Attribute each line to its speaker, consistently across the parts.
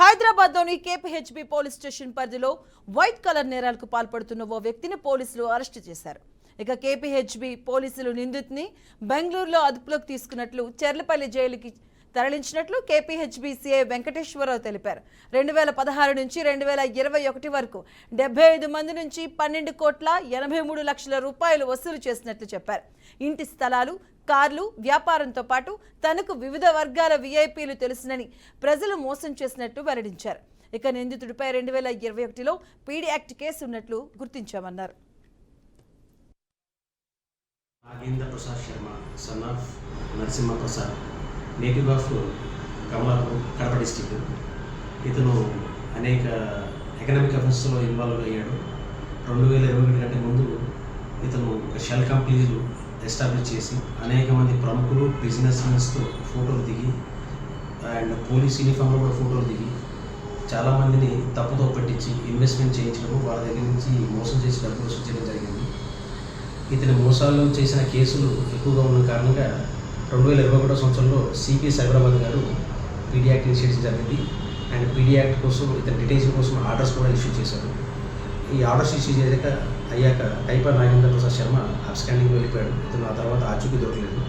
Speaker 1: హైదరాబాద్లోని KPHB police station పరిధిలో white collar నేరాలకు పాల్పడుతున్న ఓ వ్యక్తిని పోలీసులు అరెస్టు చేశారు. ఇక కేపీహెచ్బి పోలీసులు నిందితుని బెంగళూరులో అదుపులోకి తీసుకున్నట్లు చెర్లపల్లి జైలుకి తరలించినట్లు కేపీహెచ్బిసిఏ వెంకటేశ్వరరావు తెలిపారు. రెండు వేల పదహారు నుంచి రెండు వేల ఇరవై ఒకటి వరకు డెబ్బై ఐదు మంది నుంచి పన్నెండు కోట్ల ఎనభై మూడు లక్షల రూపాయలు వసూలు చేసినట్లు చెప్పారు. ఇంటి స్థలాలు కార్లు వ్యాపారంతో పాటు తనకు వివిధ వర్గాల విఐపీలు తెలుసునని ప్రజలు మోసం చేసినట్టు వెల్లడించారు. ఇక నిందితుడిపై రెండు వేల ఇరవై ఒకటిలో పీడీ యాక్ట్ కేసు ఉన్నట్లు గుర్తించామన్నారు.
Speaker 2: Nagendra Prasad Sharma son of Narasimha Prasad native of Kamalapur Kadapa district ఇతను అనేక ఎకనామిక్ అఫేర్స్లో ఇన్వాల్వ్ అయ్యాడు. రెండు వేల ఇరవై ఒకటి కంటే ముందు ఇతను ఒక షెల్ కంపెనీలు ఎస్టాబ్లిష్ చేసి అనేక మంది ప్రముఖులు బిజినెస్ మెన్స్తో ఫోటోలు దిగి అండ్ పోలీస్ యూనిఫామ్లో కూడా ఫోటోలు దిగి చాలామందిని తప్పుతో పట్టించి ఇన్వెస్ట్మెంట్ చేయించడము వాళ్ళ దగ్గర నుంచి మోసం చేసి డబ్బులు వసూలు చేయడం జరిగింది. ఇతని మోసాలు చేసిన కేసులు ఎక్కువగా ఉన్న కారణంగా రెండు వేల ఇరవై ఒకటో సంవత్సరంలో సిపి సైబరాబాద్ గారు పీడీ యాక్ట్ ఇనిషియేషన్ జరిగింది. అండ్ పీడీ యాక్ట్ కోసం ఇతని డిటెన్షన్ కోసం ఆర్డర్స్ కూడా ఇష్యూ చేశారు. ఈ ఆర్డర్స్ ఇష్యూ చేశాక అయ్యాక టైపర్ నాగేంద్ర ప్రసాద్ శర్మ అబ్స్కాండింగ్ వెళ్ళిపోయాడు. ఇతను ఆ తర్వాత ఆచూకీ దొరకలేదు.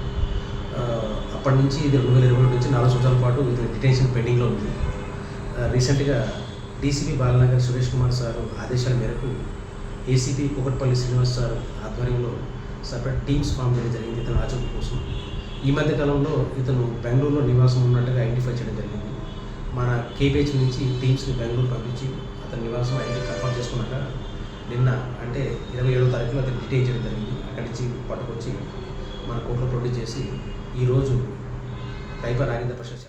Speaker 2: అప్పటి నుంచి ఇది రెండు వేల ఇరవై ఒకటి నుంచి నాలుగు సంవత్సరాల పాటు ఇతని డిటెన్షన్ పెండింగ్లో ఉంది. రీసెంట్గా డీసీపీ బాలనగర్ సురేష్ కుమార్ సార్ ఆదేశాల మేరకు ఏసీపీ కుకట్పల్లి శ్రీనివాస్ సార్ ఆధ్వర్యంలో సపరేట్ టీమ్స్ ఫామ్ చేయడం జరిగింది. ఇతను ఆచూకీ కోసం. ఈ మధ్య కాలంలో ఇతను బెంగళూరులో నివాసం ఉన్నట్టుగా ఐడెంటిఫై చేయడం జరిగింది. మన కేపీహెచ్ నుంచి టీమ్స్ని బెంగళూరు పంపించి అతని నివాసం అయితే కన్ఫర్మ్ చేసుకున్నాక నిన్న అంటే ఇరవై ఏడో తారీఖులో అతను డిటైన్ చేయడం జరిగింది. అక్కడి నుంచి పట్టుకొచ్చి మన కోర్టులో ప్రొడ్యూస్ చేసి ఈరోజు టైపర్ నాగేంద్ర ప్రసాద్